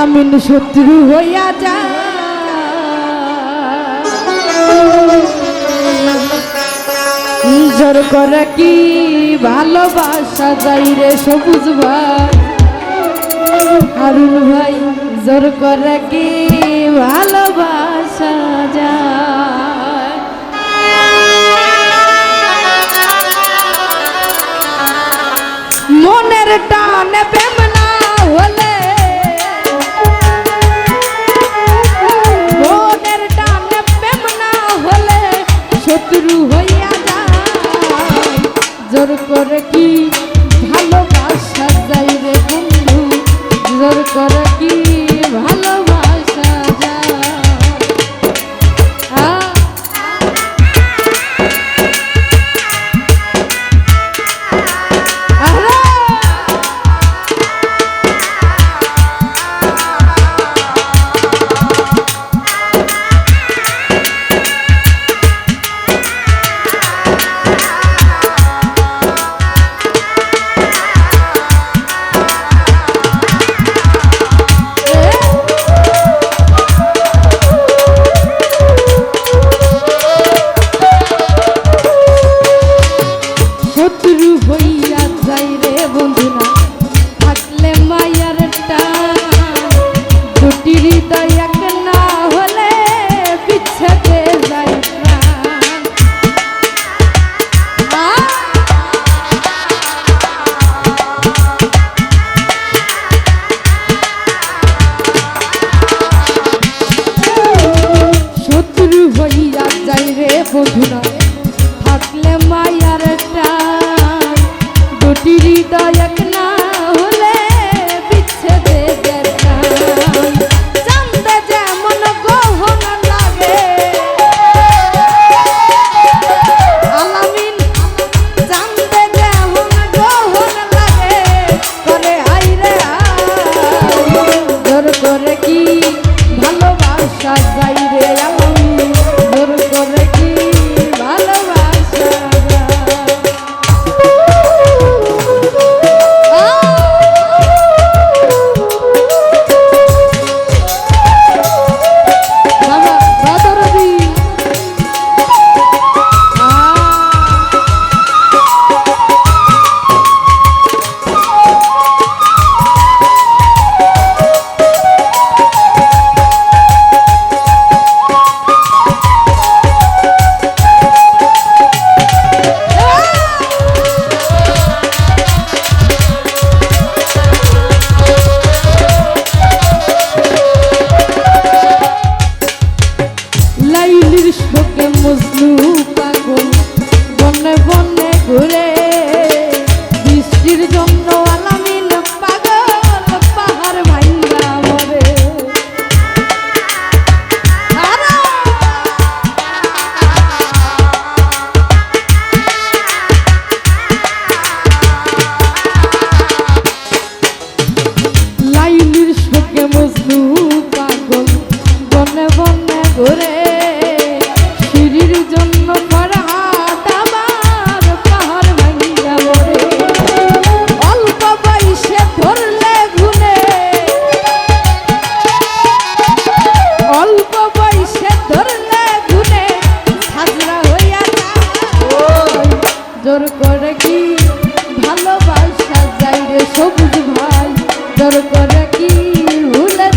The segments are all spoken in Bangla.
আলামিন শত্রু হইয়া যা। জোর করে কি ভালোবাসা যাই রে সবুজ ভাই? হারুন ভাই, জোর করে কি ভালোবাসা যায়? মনের টানে বেমনা হলে জোর করে কি ভালোবাসা যাই রে বন্ধু? জোর করে কি দর করে কি? ভালোবাসা যাই রে সবুজ ভাই। দর করে কি? ভুলে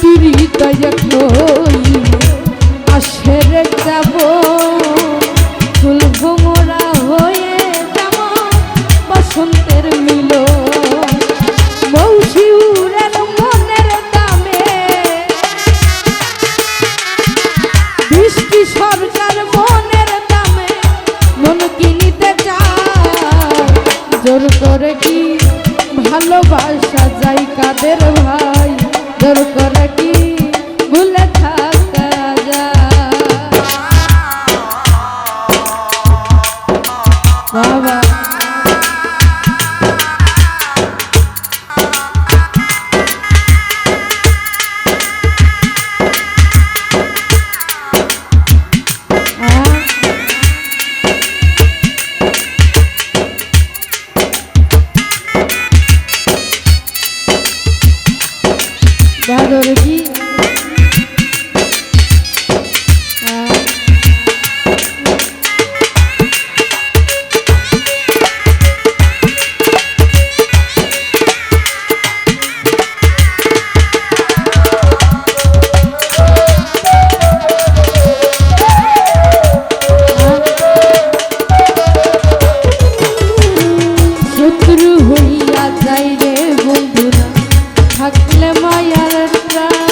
Pirita e a Chloe সরকার রাধর কি মায়ার প্রাণ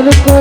por